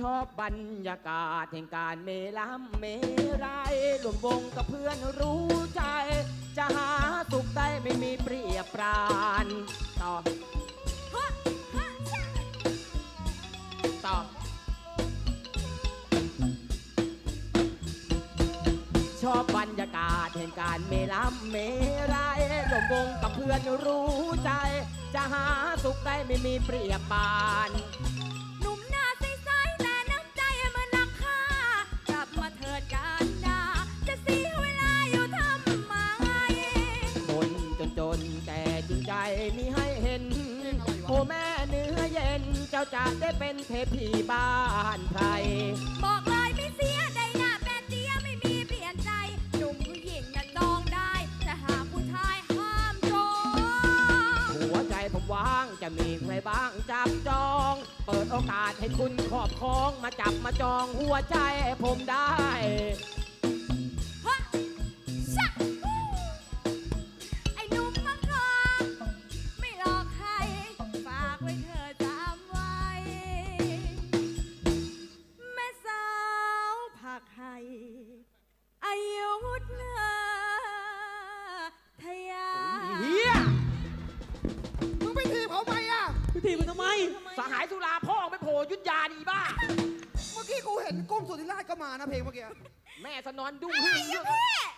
ชอบบรรยากาศแห่งการเมล้ำเมไรยรวมวงกับเพื่อนรู้ใจ จะหาสุขได้ไม่มีเปรียบปรานต่อชะต่อชอบบรรยากาศแห่งการเมล้ำเมไรยรวมวงกับเพื่อนรู้ใจ จะหาสุขได้ไม่มีเปรียบปาน มีให้เห็น โอ้แม่เนื้อเย็น เจ้าจะได้เป็นเทพีบ้านไพรบอกเลยไม่เสียใดหน้าแปดเดียไม่มีเปลี่ยนใจหนุ่มผู้หญิงน่ะจองได้ แต่หากผู้ชายห้ามจองหัวใจผมว่างจะมีใครบ้างจับจอง เปิดโอกาสให้คุณครอบครองมาจับมาจองหัวใจผมได้ อะพี่ทีมันทำไม สหายสุราพ่อไม่โผล่ยุทธยาดีบ้า เมื่อกี้กูเห็นกุ้งสุธิราชก็มานะเพลงเมื่อกี้ แม่สนอนดุ้งเอ้หึ่ยงอย่าเยอะพี่พี่โต